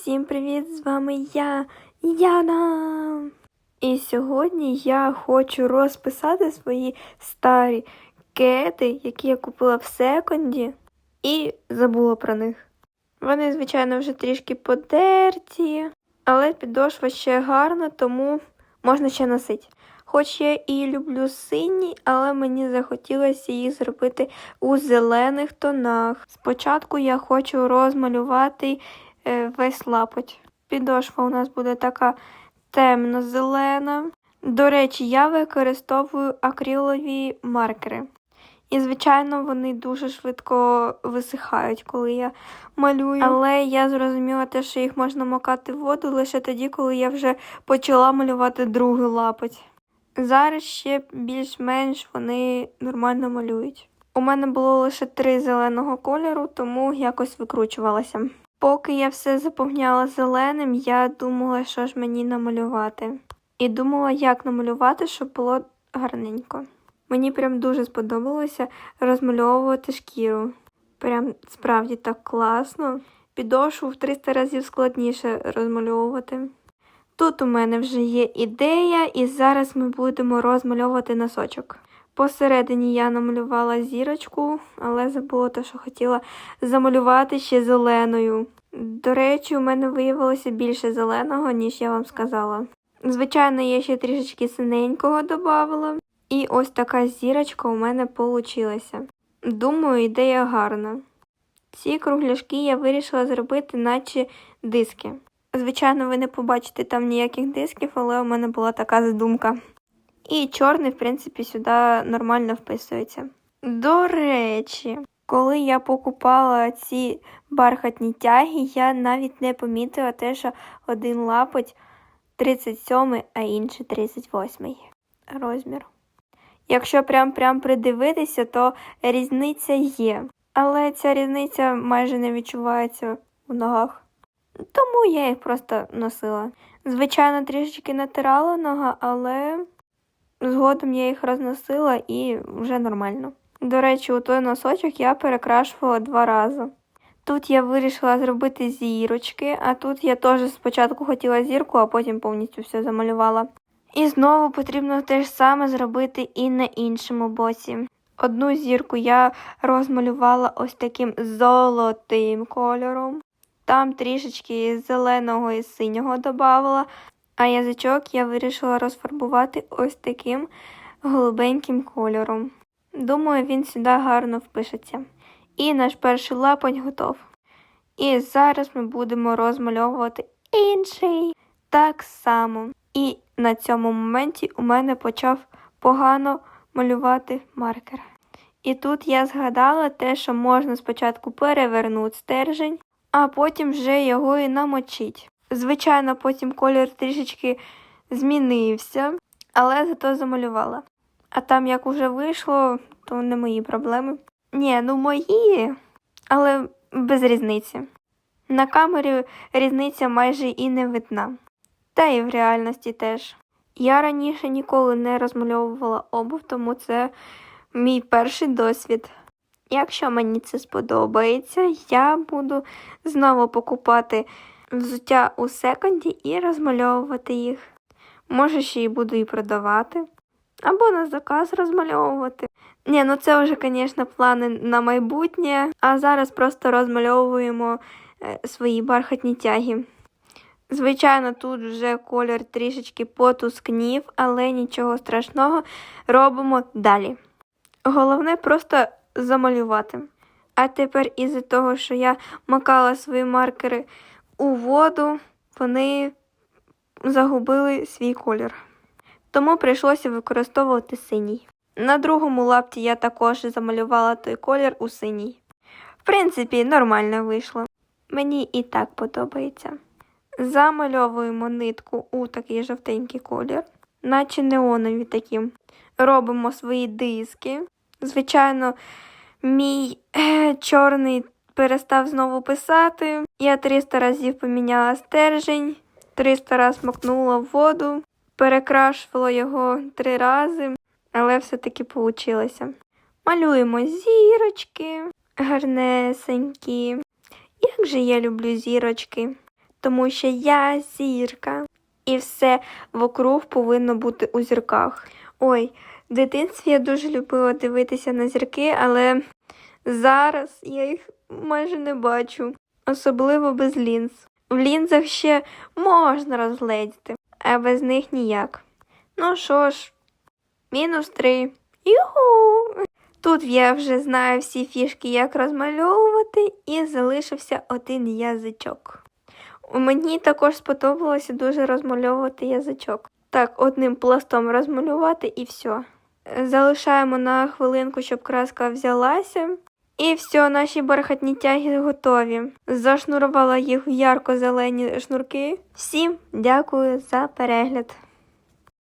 Всім привіт! З вами я, Яна. І сьогодні я хочу розписати свої старі кети, які я купила в секонді, і забула про них. Вони, звичайно, вже трішки подерті, але підошва ще гарна, тому можна ще носити. Хоч я і люблю сині, але мені захотілося їх зробити у зелених тонах. Спочатку я хочу розмалювати весь лапоть. Підошва у нас буде така темно-зелена. До речі, я використовую акрилові маркери. І, звичайно, вони дуже швидко висихають, коли я малюю. Але я зрозуміла те, що їх можна макати в воду лише тоді, коли я вже почала малювати другий лапоть. Зараз ще більш-менш вони нормально малюють. У мене було лише три зеленого кольору, тому якось викручувалася. Поки я все заповняла зеленим, я думала, що ж мені намалювати. І думала, як намалювати, щоб було гарненько. Мені прям дуже сподобалося розмальовувати шкіру. Прям справді так класно. Підошву в 300 разів складніше розмальовувати. Тут у мене вже є ідея, і зараз ми будемо розмальовувати носочок. Посередині я намалювала зірочку, але забула те, що хотіла замалювати ще зеленою. До речі, у мене виявилося більше зеленого, ніж я вам сказала. Звичайно, я ще трішечки синенького додавала. І ось така зірочка у мене получилася. Думаю, ідея гарна. Ці кругляшки я вирішила зробити, наче диски. Звичайно, ви не побачите там ніяких дисків, але у мене була така задумка. І чорний, в принципі, сюди нормально вписується. До речі, коли я покупала ці бархатні тяги, я навіть не помітила те, що один лапоть 37, а інший 38 розмір. Якщо прям прям придивитися, то різниця є. Але ця різниця майже не відчувається в ногах. Тому я їх просто носила. Звичайно, трішечки натирала нога, але згодом я їх розносила і вже нормально. До речі, у той носочок я перекрашувала два рази. Тут я вирішила зробити зірочки, а тут я теж спочатку хотіла зірку, а потім повністю все замалювала. І знову потрібно те ж саме зробити і на іншому боці. Одну зірку я розмалювала ось таким золотим кольором. Там трішечки зеленого і синього додавала, а язичок я вирішила розфарбувати ось таким голубеньким кольором. Думаю, він сюди гарно впишеться. І наш перший лапоть готов. І зараз ми будемо розмальовувати інший так само. І на цьому моменті у мене почав погано малювати маркер. І тут я згадала те, що можна спочатку перевернути стержень, а потім вже його і намочить. Звичайно, потім колір трішечки змінився, але зато замалювала. А там як уже вийшло, то не мої проблеми. Ні, ну мої, але без різниці. На камері різниця майже і не видна. Та і в реальності теж. Я раніше ніколи не розмальовувала обув, тому це мій перший досвід. Якщо мені це сподобається, я буду знову покупати взуття у секонді і розмальовувати їх. Може, ще й буду і продавати. Або на заказ розмальовувати. Ні, ну це вже, звісно, плани на майбутнє, а зараз просто розмальовуємо е, свої бархатні тяги. Звичайно, тут вже колір трішечки потускнів, але нічого страшного робимо далі. Головне просто замалювати. А тепер із-за того, що я макала свої маркери у воду, вони загубили свій колір. Тому прийшлося використовувати синій. На другому лапті я також замалювала той колір у синій. В принципі, нормально вийшло. Мені і так подобається. Замальовуємо нитку у такий жовтенький колір, наче неонові такі. Робимо свої диски. Звичайно, мій е, чорний перестав знову писати. Я 300 разів поміняла стержень, 300 разів макнула воду, перекрашувала його три рази, але все-таки вийшло. Малюємо зірочки гарнесенькі. Як же я люблю зірочки. тому що я зірка. І все вокруг повинно бути у зірках. Ой, в дитинстві я дуже любила дивитися на зірки, але зараз я їх майже не бачу, особливо без лінз. В лінзах ще можна розгледіти, а без них ніяк. Ну що ж, мінус три. Юху! Тут я вже знаю всі фішки, як розмальовувати, і залишився один язичок. Мені також сподобалося дуже розмальовувати язичок. Так, одним пластом розмалювати і все. Залишаємо на хвилинку, щоб краска взялася. І все, наші бархатні тяги готові. Зашнурувала їх в ярко-зелені шнурки. Всім дякую за перегляд.